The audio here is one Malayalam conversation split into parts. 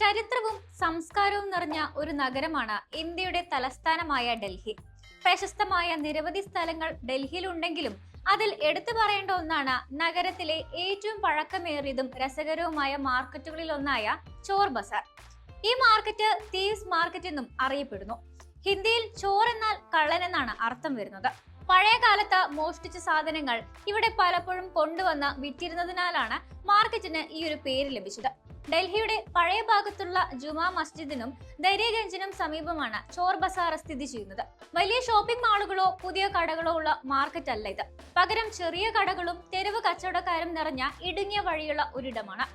ചരിത്രവും സംസ്കാരവും നിറഞ്ഞ ഒരു നഗരമാണ് ഇന്ത്യയുടെ തലസ്ഥാനമായ ഡൽഹി. പ്രശസ്തമായ നിരവധി സ്ഥലങ്ങൾ ഡൽഹിയിലുണ്ടെങ്കിലും അതിൽ എടുത്തു പറയേണ്ട ഒന്നാണ് നഗരത്തിലെ ഏറ്റവും പഴക്കമേറിയതും രസകരവുമായ മാർക്കറ്റുകളിൽ ഒന്നായ ചോർ ബസാർ. ഈ മാർക്കറ്റ് തീവ്സ് മാർക്കറ്റ് എന്നും അറിയപ്പെടുന്നു. ഹിന്ദിയിൽ ചോർ എന്നാൽ കള്ളൻ എന്നാണ് അർത്ഥം വരുന്നത്. പഴയ കാലത്ത് മോഷ്ടിച്ച സാധനങ്ങൾ ഇവിടെ പലപ്പോഴും കൊണ്ടുവന്ന് വിറ്റിരുന്നതിനാലാണ് മാർക്കറ്റിന് ഈ ഒരു പേര് ലഭിച്ചത്. ഡൽഹിയുടെ പഴയ ഭാഗത്തുള്ള ജുമാ മസ്ജിദിനും ദരിയഗഞ്ചിനും സമീപമാണ് ചോർ ബസാർ സ്ഥിതി ചെയ്യുന്നത്. വലിയ ഷോപ്പിംഗ് മാളുകളോ പുതിയ കടകളോ ഉള്ള മാർക്കറ്റ് അല്ല ഇത്. പകരം ചെറിയ കടകളും തെരുവ് കച്ചവടക്കാരും നിറഞ്ഞ ഇടുങ്ങിയ വഴിയുള്ള ഒരിടമാണ്.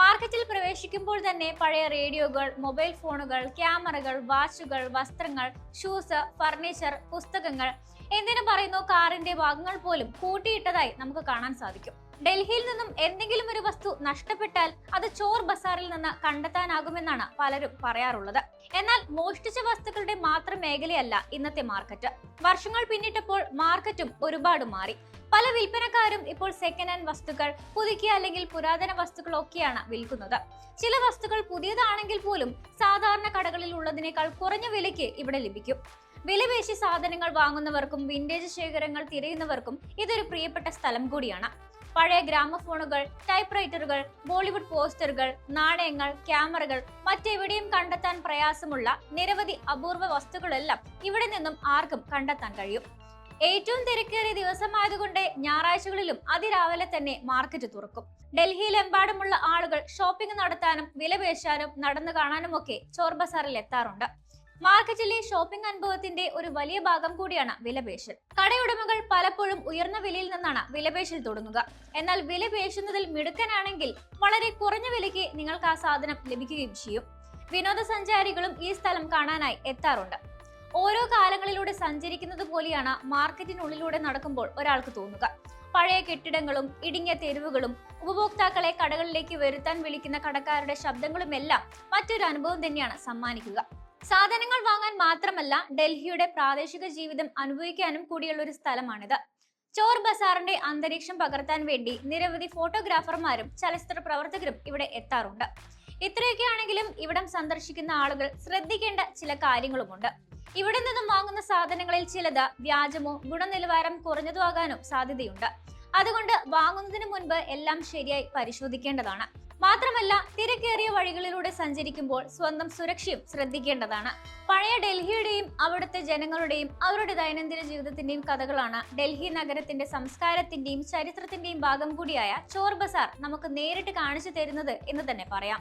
മാർക്കറ്റിൽ പ്രവേശിക്കുമ്പോൾ തന്നെ പഴയ റേഡിയോകൾ മൊബൈൽ ഫോണുകൾ ക്യാമറകൾ വാച്ചുകൾ വസ്ത്രങ്ങൾ ഷൂസ് ഫർണിച്ചർ പുസ്തകങ്ങൾ എന്തിനു പറയുന്നു കാറിന്റെ ഭാഗങ്ങൾ പോലും കൂട്ടിയിട്ടതായി നമുക്ക് കാണാൻ സാധിക്കും. ഡൽഹിയിൽ നിന്നും എന്തെങ്കിലും ഒരു വസ്തു നഷ്ടപ്പെട്ടാൽ അത് ചോർ ബസാറിൽ നിന്ന് കണ്ടെത്താനാകുമെന്നാണ് പലരും പറയാറുള്ളത്. എന്നാൽ മോഷ്ടിച്ച വസ്തുക്കളുടെ മാത്രം മേഖലയല്ല ഇന്നത്തെ മാർക്കറ്റ്. വർഷങ്ങൾ പിന്നിട്ടപ്പോൾ മാർക്കറ്റും ഒരുപാട് മാറി. പല വിൽപ്പനക്കാരും ഇപ്പോൾ സെക്കൻഡ് ഹാൻഡ് വസ്തുക്കൾ പുതുക്കിയ അല്ലെങ്കിൽ പുരാതന വസ്തുക്കളൊക്കെയാണ് വിൽക്കുന്നത്. ചില വസ്തുക്കൾ പുതിയതാണെങ്കിൽ പോലും സാധാരണ കടകളിൽ ഉള്ളതിനേക്കാൾ കുറഞ്ഞ വിലയ്ക്ക് ഇവിടെ ലഭിക്കും. വിലപേശി സാധനങ്ങൾ വാങ്ങുന്നവർക്കും വിന്റേജ് ശേഖരങ്ങൾ തിരയുന്നവർക്കും ഇതൊരു പ്രിയപ്പെട്ട സ്ഥലം കൂടിയാണ്. പഴയ ഗ്രാമഫോണുകൾ ടൈപ്പ്റൈറ്ററുകൾ ബോളിവുഡ് പോസ്റ്ററുകൾ നാണയങ്ങൾ ക്യാമറകൾ മറ്റെവിടെയും കണ്ടെത്താൻ പ്രയാസമുള്ള നിരവധി അപൂർവ വസ്തുക്കളെല്ലാം ഇവിടെ നിന്നും ആർക്കും കണ്ടെത്താൻ കഴിയും. ഏറ്റവും തിരക്കേറിയ ദിവസമായതുകൊണ്ട് ഞായറാഴ്ചകളിലും അതിരാവിലെ തന്നെ മാർക്കറ്റ് തുറക്കും. ഡൽഹിയിലെമ്പാടുമുള്ള ആളുകൾ ഷോപ്പിംഗ് നടത്താനും വിലപേശാനും നടന്നു കാണാനുമൊക്കെ ചോർ ബസാറിൽ എത്താറുണ്ട്. മാർക്കറ്റിലെ ഷോപ്പിംഗ് അനുഭവത്തിന്റെ ഒരു വലിയ ഭാഗം കൂടിയാണ് വിലപേശൽ. കടയുടമകൾ പലപ്പോഴും ഉയർന്ന വിലയിൽ നിന്നാണ് വിലപേശൽ തുടങ്ങുക. എന്നാൽ വിലപേശുന്നതിൽ മിടുക്കനാണെങ്കിൽ വളരെ കുറഞ്ഞ വിലയ്ക്ക് നിങ്ങൾക്ക് ആ സാധനം ലഭിക്കുകയും ചെയ്യും. വിനോദസഞ്ചാരികളും ഈ സ്ഥലം കാണാനായി എത്താറുണ്ട്. ഓരോ കാലങ്ങളിലൂടെ സഞ്ചരിക്കുന്നത് പോലെയാണ് മാർക്കറ്റിനുള്ളിലൂടെ നടക്കുമ്പോൾ ഒരാൾക്ക് തോന്നുക. പഴയ കെട്ടിടങ്ങളും ഇടുങ്ങിയ തെരുവുകളും ഉപഭോക്താക്കളെ കടകളിലേക്ക് വരുത്താൻ വിളിക്കുന്ന കടക്കാരുടെ ശബ്ദങ്ങളുമെല്ലാം മറ്റൊരു അനുഭവം തന്നെയാണ് സമ്മാനിക്കുക. സാധനങ്ങൾ വാങ്ങാൻ മാത്രമല്ല ഡൽഹിയുടെ പ്രാദേശിക ജീവിതം അനുഭവിക്കാനും കൂടിയുള്ള ഒരു സ്ഥലമാണിത്. ചോർ ബസാറിന്റെ അന്തരീക്ഷം പകർത്താൻ വേണ്ടി നിരവധി ഫോട്ടോഗ്രാഫർമാരും ചലച്ചിത്ര പ്രവർത്തകരും ഇവിടെ എത്താറുണ്ട്. ഇത്രയൊക്കെ ആണെങ്കിലും ഇവിടം സന്ദർശിക്കുന്ന ആളുകൾ ശ്രദ്ധിക്കേണ്ട ചില കാര്യങ്ങളുമുണ്ട്. ഇവിടെ നിന്നും വാങ്ങുന്ന സാധനങ്ങളിൽ ചിലത് വ്യാജമോ ഗുണനിലവാരം കുറഞ്ഞതോ ആകാനും സാധ്യതയുണ്ട്. അതുകൊണ്ട് വാങ്ങുന്നതിന് മുൻപ് എല്ലാം ശരിയായി പരിശോധിക്കേണ്ടതാണ്. മാത്രമല്ല തിരക്കേറിയ വഴികളിലൂടെ സഞ്ചരിക്കുമ്പോൾ സ്വന്തം സുരക്ഷയും ശ്രദ്ധിക്കേണ്ടതാണ്. പഴയ ഡൽഹിയുടെയും അവിടുത്തെ ജനങ്ങളുടെയും അവരുടെ ദൈനംദിന ജീവിതത്തിന്റെയും കഥകളാണ് ഡൽഹി നഗരത്തിന്റെ സംസ്കാരത്തിന്റെയും ചരിത്രത്തിന്റെയും ഭാഗം കൂടിയായ ചോർ ബസാർ നമുക്ക് നേരിട്ട് കാണിച്ചു തരുന്നത് എന്ന് തന്നെ പറയാം.